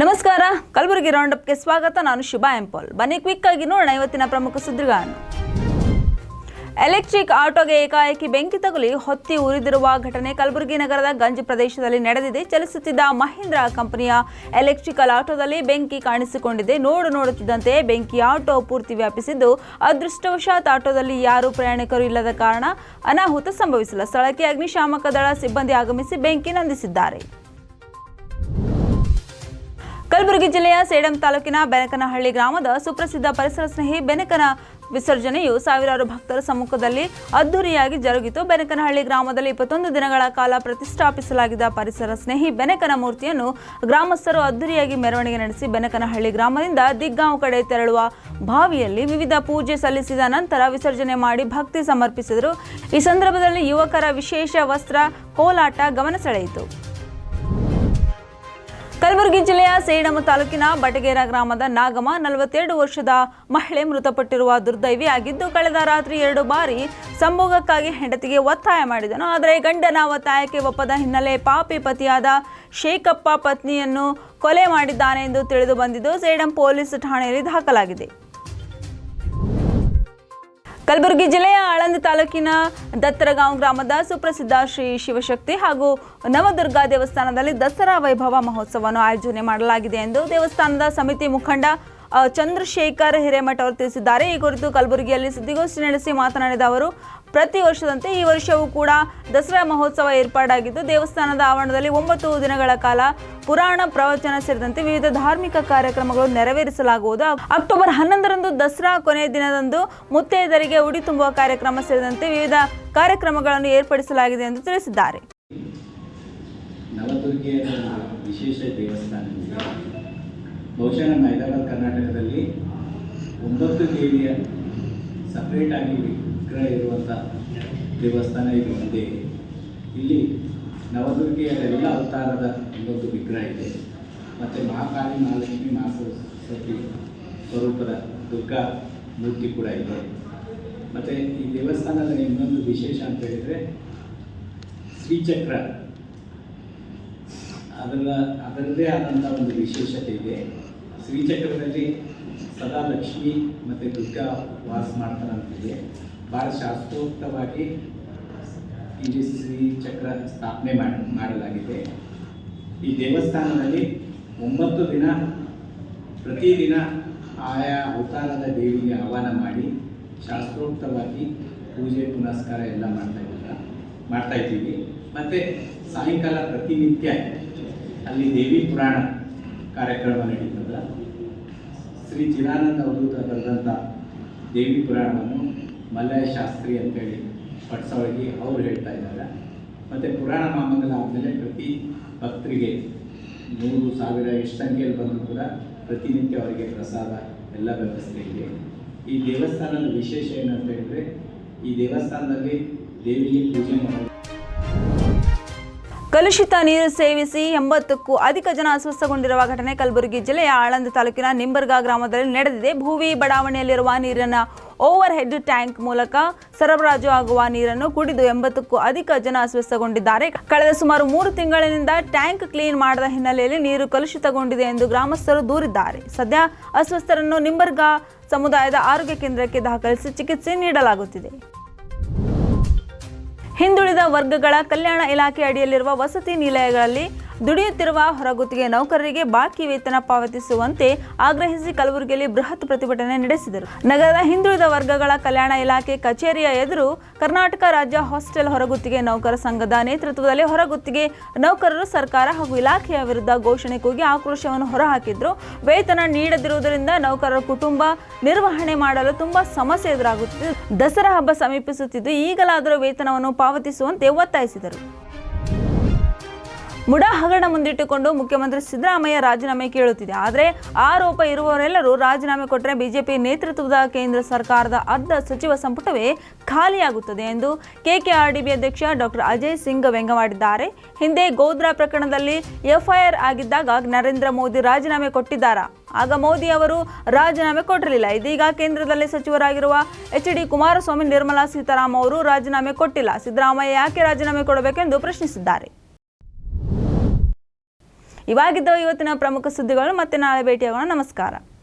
ನಮಸ್ಕಾರ. ಕಲಬುರಗಿ ರೌಂಡಪ್ಗೆ ಸ್ವಾಗತ. ನಾನು ಶುಭಾ ಎಂಪಾಲ್. ಬನ್ನಿ ಕ್ವಿಕ್ ಆಗಿ ನೋಡೋಣ ಇವತ್ತಿನ ಪ್ರಮುಖ ಸುದ್ದಿಗಳನ್ನು ಎಲೆಕ್ಟ್ರಿಕ್ ಆಟೋಗೆ ಏಕಾಏಕಿ ಬೆಂಕಿ ತಗುಲಿ ಹೊತ್ತಿ ಉರಿದಿರುವ ಘಟನೆ ಕಲಬುರಗಿ ನಗರದ ಗಂಜ್ ಪ್ರದೇಶದಲ್ಲಿ ನಡೆದಿದೆ. ಚಲಿಸುತ್ತಿದ್ದ ಮಹೀಂದ್ರ ಕಂಪನಿಯ ಎಲೆಕ್ಟ್ರಿಕಲ್ ಆಟೋದಲ್ಲಿ ಬೆಂಕಿ ಕಾಣಿಸಿಕೊಂಡಿದೆ. ನೋಡು ನೋಡುತ್ತಿದ್ದಂತೆ ಬೆಂಕಿ ಆಟೋ ಪೂರ್ತಿ ವ್ಯಾಪಿಸಿದ್ದು, ಅದೃಷ್ಟವಶಾತ್ ಆಟೋದಲ್ಲಿ ಯಾರೂ ಪ್ರಯಾಣಿಕರು ಇಲ್ಲದ ಕಾರಣ ಅನಾಹುತ ಸಂಭವಿಸಿಲ್ಲ. ಸ್ಥಳಕ್ಕೆ ಅಗ್ನಿಶಾಮಕ ದಳ ಸಿಬ್ಬಂದಿ ಆಗಮಿಸಿ ಬೆಂಕಿ ನಂದಿಸಿದ್ದಾರೆ. ಕಲಬುರಗಿ ಜಿಲ್ಲೆಯ ಸೇಡಂ ತಾಲೂಕಿನ ಬೆನಕನಹಳ್ಳಿ ಗ್ರಾಮದ ಸುಪ್ರಸಿದ್ಧ ಪರಿಸರ ಸ್ನೇಹಿ ಬೆನಕನ ವಿಸರ್ಜನೆಯು ಸಾವಿರಾರು ಭಕ್ತರ ಸಮ್ಮುಖದಲ್ಲಿ ಅದ್ದೂರಿಯಾಗಿ ಜರುಗಿತು. ಬೆನಕನಹಳ್ಳಿ ಗ್ರಾಮದಲ್ಲಿ ಇಪ್ಪತ್ತೊಂದು ದಿನಗಳ ಕಾಲ ಪ್ರತಿಷ್ಠಾಪಿಸಲಾಗಿದ್ದ ಪರಿಸರ ಸ್ನೇಹಿ ಬೆನಕನ ಮೂರ್ತಿಯನ್ನು ಗ್ರಾಮಸ್ಥರು ಅದ್ದೂರಿಯಾಗಿ ಮೆರವಣಿಗೆ ನಡೆಸಿ ಬೆನಕನಹಳ್ಳಿ ಗ್ರಾಮದಿಂದ ದಿಗ್ಗಾಂವ್ ಕಡೆ ತೆರಳುವ ಬಾವಿಯಲ್ಲಿ ವಿವಿಧ ಪೂಜೆ ಸಲ್ಲಿಸಿದ ನಂತರ ವಿಸರ್ಜನೆ ಮಾಡಿ ಭಕ್ತಿ ಸಮರ್ಪಿಸಿದರು. ಈ ಸಂದರ್ಭದಲ್ಲಿ ಯುವಕರ ವಿಶೇಷ ವಸ್ತ್ರ, ಕೋಲಾಟ ಗಮನ ಸೆಳೆಯಿತು. ಕಲಬುರಗಿ ಜಿಲ್ಲೆಯ ಸೇಡಮ ತಾಲೂಕಿನ ಬಟಗೇರ ಗ್ರಾಮದ ನಾಗಮ ನಲವತ್ತೆರಡು ವರ್ಷದ ಮಹಿಳೆ ಮೃತಪಟ್ಟಿರುವ ದುರ್ದೈವಿ ಆಗಿದ್ದು, ಕಳೆದ ರಾತ್ರಿ ಎರಡು ಬಾರಿ ಸಂಭೋಗಕ್ಕಾಗಿ ಹೆಂಡತಿಗೆ ಒತ್ತಾಯ ಮಾಡಿದನು. ಆದರೆ ಗಂಡನ ಒತ್ತಾಯಕ್ಕೆ ಒಪ್ಪದ ಹಿನ್ನೆಲೆ ಪಾಪಿ ಪತಿಯಾದ ಶೇಖಪ್ಪ ಪತ್ನಿಯನ್ನು ಕೊಲೆ ಮಾಡಿದ್ದಾನೆ ಎಂದು ತಿಳಿದು ಬಂದಿದ್ದು, ಸೇಡಂ ಪೊಲೀಸ್ ಠಾಣೆಯಲ್ಲಿ ದಾಖಲಾಗಿದೆ. ಕಲಬುರಗಿ ಜಿಲ್ಲೆಯ ಆಳಂದ ತಾಲೂಕಿನ ದತ್ತರಗಾಂವ್ ಗ್ರಾಮದ ಸುಪ್ರಸಿದ್ಧ ಶ್ರೀ ಶಿವಶಕ್ತಿ ಹಾಗೂ ನವದುರ್ಗಾ ದೇವಸ್ಥಾನದಲ್ಲಿ ದಸರಾ ವೈಭವ ಮಹೋತ್ಸವವನ್ನು ಆಯೋಜನೆ ಮಾಡಲಾಗಿದೆ ಎಂದು ದೇವಸ್ಥಾನದ ಸಮಿತಿ ಮುಖಂಡ ಚಂದ್ರಶೇಖರ್ ಹಿರೇಮಠ ಅವರು ತಿಳಿಸಿದ್ದಾರೆ. ಈ ಕುರಿತು ಕಲಬುರಗಿಯಲ್ಲಿ ಸುದ್ದಿಗೋಷ್ಠಿ ನಡೆಸಿ ಮಾತನಾಡಿದ ಅವರು, ಪ್ರತಿ ವರ್ಷದಂತೆ ಈ ವರ್ಷವೂ ಕೂಡ ದಸರಾ ಮಹೋತ್ಸವ ಏರ್ಪಾಡಾಗಿದ್ದು, ದೇವಸ್ಥಾನದ ಆವರಣದಲ್ಲಿ ಒಂಬತ್ತು ದಿನಗಳ ಕಾಲ ಪುರಾಣ ಪ್ರವಚನ ಸೇರಿದಂತೆ ವಿವಿಧ ಧಾರ್ಮಿಕ ಕಾರ್ಯಕ್ರಮಗಳು ನೆರವೇರಿಸಲಾಗುವುದು. ಅಕ್ಟೋಬರ್ ಹನ್ನೊಂದರಂದು ದಸರಾ ಕೊನೆಯ ದಿನದಂದು ಮುತ್ತೈದರಿಗೆ ಉಡಿ ತುಂಬುವ ಕಾರ್ಯಕ್ರಮ ಸೇರಿದಂತೆ ವಿವಿಧ ಕಾರ್ಯಕ್ರಮಗಳನ್ನು ಏರ್ಪಡಿಸಲಾಗಿದೆ ಎಂದು ತಿಳಿಸಿದ್ದಾರೆ ನವದುರ್ಗೆಯ ಒಂದು ವಿಶೇಷ ದೇವಸ್ಥಾನ ಇದೆ ಬಹುಶಃ ನಮ್ಮ ಹೈದರಾಬಾದ್ ಕರ್ನಾಟಕದಲ್ಲಿ ಒಂಬತ್ತು ದೇವಿಯ ಸಪ್ರೇಟಾಗಿ ವಿಗ್ರಹ ಇರುವಂಥ ದೇವಸ್ಥಾನ ಇದು ಒಂದೇ. ಇಲ್ಲಿ ನವದುರ್ಗೆಯ ಎಲ್ಲ ಅವತಾರದ ಒಂದೊಂದು ವಿಗ್ರಹ ಇದೆ. ಮತ್ತು ಮಹಾಕಾಳಿ ಮಹಾಲಕ್ಷ್ಮಿ ಮಹಾಸರಸ್ವತಿ ಸ್ವರೂಪದ ದುರ್ಗಾ ಮೂರ್ತಿ ಕೂಡ ಇದೆ. ಮತ್ತು ಈ ದೇವಸ್ಥಾನದ ಇನ್ನೊಂದು ವಿಶೇಷ ಅಂತ ಹೇಳಿದರೆ ಶ್ರೀಚಕ್ರ. ಅದರ ಅದರದೇ ಆದಂಥ ಒಂದು ವಿಶೇಷತೆ ಇದೆ. ಶ್ರೀಚಕ್ರದಲ್ಲಿ ಸದಾ ಲಕ್ಷ್ಮಿ ಮತ್ತು ದುರ್ಗಾ ವಾಸ ಮಾಡ್ತಾರಂತಿದೆ ಭಾಳ ಶಾಸ್ತ್ರೋಕ್ತವಾಗಿ ಇಲ್ಲಿ ಶ್ರೀಚಕ್ರ ಸ್ಥಾಪನೆ ಮಾಡಿ, ಮಾಡಲಾಗಿದೆ. ಈ ದೇವಸ್ಥಾನದಲ್ಲಿ ಒಂಬತ್ತು ದಿನ ಪ್ರತಿದಿನ ಆಯಾ ಅವತಾರದ ದೇವಿಗೆ ಆಹ್ವಾನ ಮಾಡಿ ಶಾಸ್ತ್ರೋಕ್ತವಾಗಿ ಪೂಜೆ, ಪುನಸ್ಕಾರ ಎಲ್ಲ ಮಾಡ್ತಾ ಮಾಡ್ತಾ ಇದ್ದೀವಿ. ಮತ್ತು ಸಾಯಂಕಾಲ ಪ್ರತಿನಿತ್ಯ ಅಲ್ಲಿ ದೇವಿ ಪುರಾಣ ಕಾರ್ಯಕ್ರಮ ನಡೀತದ. ಶ್ರೀ ಚಿದಾನಂದ ಅವಧೂತ ಬರೆದಂಥ ದೇವಿ ಪುರಾಣವನ್ನು ಮಲ್ಲಯ ಶಾಸ್ತ್ರಿ ಅಂತೇಳಿ ಪಟ್ಸವಳಿಗೆ ಅವರು ಹೇಳ್ತಾ ಇದ್ದಾರೆ. ಮತ್ತು ಪುರಾಣ ಮಾಮಂಗಲ ಆದಮೇಲೆ ಪ್ರತಿ ಭಕ್ತರಿಗೆ ಮೂರು ಸಾವಿರ ಎಷ್ಟು ಸಂಖ್ಯೆಯಲ್ಲಿ ಬಂದರೂ ಕೂಡ ಪ್ರತಿನಿತ್ಯ ಅವರಿಗೆ ಪ್ರಸಾದ ಎಲ್ಲ ವ್ಯವಸ್ಥೆ ಇದೆ. ಈ ದೇವಸ್ಥಾನದ ವಿಶೇಷ ಏನಂತ ಹೇಳಿದ್ರೆ ಈ ದೇವಸ್ಥಾನದಲ್ಲಿ ದೇವಿಗೆ ಪೂಜೆ ಮಾಡೋದು ಕಲುಷಿತ ನೀರು ಸೇವಿಸಿ ಎಂಬತ್ತಕ್ಕೂ ಅಧಿಕ ಜನ ಅಸ್ವಸ್ಥಗೊಂಡಿರುವ ಘಟನೆ ಕಲಬುರಗಿ ಜಿಲ್ಲೆಯ ಆಳಂದ ತಾಲೂಕಿನ ನಿಂಬರ್ಗಾ ಗ್ರಾಮದಲ್ಲಿ ನಡೆದಿದೆ. ಭೂವಿ ಬಡಾವಣೆಯಲ್ಲಿರುವ ನೀರಿನ ಓವರ್ ಹೆಡ್ ಟ್ಯಾಂಕ್ ಮೂಲಕ ಸರಬರಾಜು ಆಗುವ ನೀರನ್ನು ಕುಡಿದು ಎಂಬತ್ತಕ್ಕೂ ಅಧಿಕ ಜನ ಅಸ್ವಸ್ಥಗೊಂಡಿದ್ದಾರೆ. ಕಳೆದ ಸುಮಾರು ಮೂರು ತಿಂಗಳಿನಿಂದ ಟ್ಯಾಂಕ್ ಕ್ಲೀನ್ ಮಾಡದ ಹಿನ್ನೆಲೆಯಲ್ಲಿ ನೀರು ಕಲುಷಿತಗೊಂಡಿದೆ ಎಂದು ಗ್ರಾಮಸ್ಥರು ದೂರಿದ್ದಾರೆ. ಸದ್ಯ ಅಸ್ವಸ್ಥರನ್ನು ನಿಂಬರ್ಗಾ ಸಮುದಾಯದ ಆರೋಗ್ಯ ಕೇಂದ್ರಕ್ಕೆ ದಾಖಲಿಸಿ ಚಿಕಿತ್ಸೆ ನೀಡಲಾಗುತ್ತಿದೆ. ಹಿಂದುಳಿದ ವರ್ಗಗಳ ಕಲ್ಯಾಣ ಇಲಾಖೆ ಅಡಿಯಲ್ಲಿರುವ ವಸತಿ ನಿಲಯಗಳಲ್ಲಿ ದುಡಿಯುತ್ತಿರುವ ಹೊರಗುತ್ತಿಗೆ ನೌಕರರಿಗೆ ಬಾಕಿ ವೇತನ ಪಾವತಿಸುವಂತೆ ಆಗ್ರಹಿಸಿ ಕಲಬುರಗಿಯಲ್ಲಿ ಬೃಹತ್ ಪ್ರತಿಭಟನೆ ನಡೆಸಿದರು. ನಗರದ ಹಿಂದುಳಿದ ವರ್ಗಗಳ ಕಲ್ಯಾಣ ಇಲಾಖೆ ಕಚೇರಿಯ ಎದುರು ಕರ್ನಾಟಕ ರಾಜ್ಯ ಹಾಸ್ಟೆಲ್ ಹೊರಗುತ್ತಿಗೆ ನೌಕರ ಸಂಘದ ನೇತೃತ್ವದಲ್ಲಿ ಹೊರಗುತ್ತಿಗೆ ನೌಕರರು ಸರ್ಕಾರ ಹಾಗೂ ಇಲಾಖೆಯ ವಿರುದ್ಧ ಘೋಷಣೆ ಕೂಗಿ ಆಕ್ರೋಶವನ್ನು ಹೊರಹಾಕಿದ್ರು. ವೇತನ ನೀಡದಿರುವುದರಿಂದ ನೌಕರರ ಕುಟುಂಬ ನಿರ್ವಹಣೆ ಮಾಡಲು ತುಂಬಾ ಸಮಸ್ಯೆ ಎದುರಾಗುತ್ತಿದೆ ದಸರಾ ಹಬ್ಬ ಸಮೀಪಿಸುತ್ತಿದ್ದು ಈಗಲಾದರೂ ವೇತನವನ್ನು ಪಾವತಿಸುವಂತೆ ಒತ್ತಾಯಿಸಿದರು. ಮುಡಾ ಹಗರಣ ಮುಂದಿಟ್ಟುಕೊಂಡು ಮುಖ್ಯಮಂತ್ರಿ ಸಿದ್ದರಾಮಯ್ಯ ರಾಜೀನಾಮೆ ಕೇಳುತ್ತಿದೆ. ಆದರೆ ಆರೋಪ ಇರುವವರೆಲ್ಲರೂ ರಾಜೀನಾಮೆ ಕೊಟ್ಟರೆ ಬಿಜೆಪಿ ನೇತೃತ್ವದ ಕೇಂದ್ರ ಸರ್ಕಾರದ ಅರ್ಧ ಸಚಿವ ಸಂಪುಟವೇ ಖಾಲಿಯಾಗುತ್ತದೆ ಎಂದು ಕೆಕೆಆರ್ಡಿಬಿ ಅಧ್ಯಕ್ಷ ಡಾಕ್ಟರ್ ಅಜಯ್ ಸಿಂಗ್ ವ್ಯಂಗ್ಯವಾಡಿದ್ದಾರೆ. ಹಿಂದೆ ಗೋದ್ರಾ ಪ್ರಕರಣದಲ್ಲಿ ಎಫ್ಐಆರ್ ಆಗಿದ್ದಾಗ ನರೇಂದ್ರ ಮೋದಿ ರಾಜೀನಾಮೆ ಕೊಟ್ಟಿದ್ದಾರಾ? ಆಗ ಮೋದಿ ಅವರು ರಾಜೀನಾಮೆ ಕೊಟ್ಟಿರಲಿಲ್ಲ. ಇದೀಗ ಕೇಂದ್ರದಲ್ಲಿ ಸಚಿವರಾಗಿರುವ ಎಚ್ ಡಿ ಕುಮಾರಸ್ವಾಮಿ, ನಿರ್ಮಲಾ ಸೀತಾರಾಮ್ ಅವರು ರಾಜೀನಾಮೆ ಕೊಟ್ಟಿಲ್ಲ. ಸಿದ್ದರಾಮಯ್ಯ ಯಾಕೆ ರಾಜೀನಾಮೆ ಕೊಡಬೇಕೆಂದು ಪ್ರಶ್ನಿಸಿದ್ದಾರೆ. ಇವಾಗಿದ್ದವು ಇವತ್ತಿನ ಪ್ರಮುಖ ಸುದ್ದಿಗಳು ಮತ್ತೆ ನಾಳೆ ಭೇಟಿಯಾಗೋಣ. ನಮಸ್ಕಾರ.